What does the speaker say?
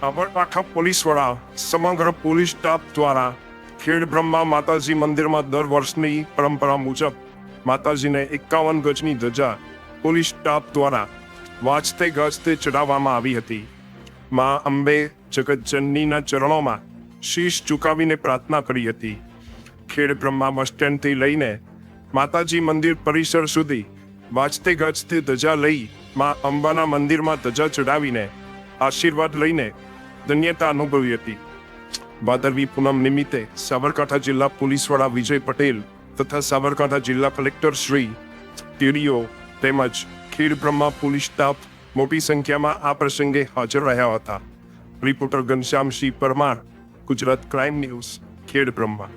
Sabarkantha police વડા સમગ્ર police staff દ્વારા ખેડ બ્રહ્મા માતાજી મંદિરમાં દર વર્ષની પરંપરા મુજબ માતાજીને એકાવન ગજની ધજા પોલીસ સ્ટાફ દ્વારા વાંચતે ગાજતે ચડાવવામાં આવી હતી. મા અંબે જગતજનનીના ચરણોમાં શીશ ચૂકાવીને પ્રાર્થના કરી હતી. ખેડ બ્રહ્મા બસ સ્ટેન્ડથી લઈને માતાજી મંદિર પરિસર સુધી વાંચતે ગાજતે ધજા લઈ મા અંબાના મંદિરમાં ધજા ચડાવીને આશીર્વાદ લઈને ધન્યતા અનુભવી હતી. ભાદરવી પૂનમ નિમિત્તે સાબરકાંઠા જિલ્લા પોલીસ વડા વિજય પટેલ તથા સાબરકાંઠા જિલ્લા કલેક્ટર શ્રી ટીડીઓ તેમજ ખેડ બ્રહ્મા પોલીસ સ્ટાફ મોટી સંખ્યામાં આ પ્રસંગે હાજર રહ્યા હતા. Reporter Ghanshyamsinh Parmar, Gujarat crime news Khed Brahma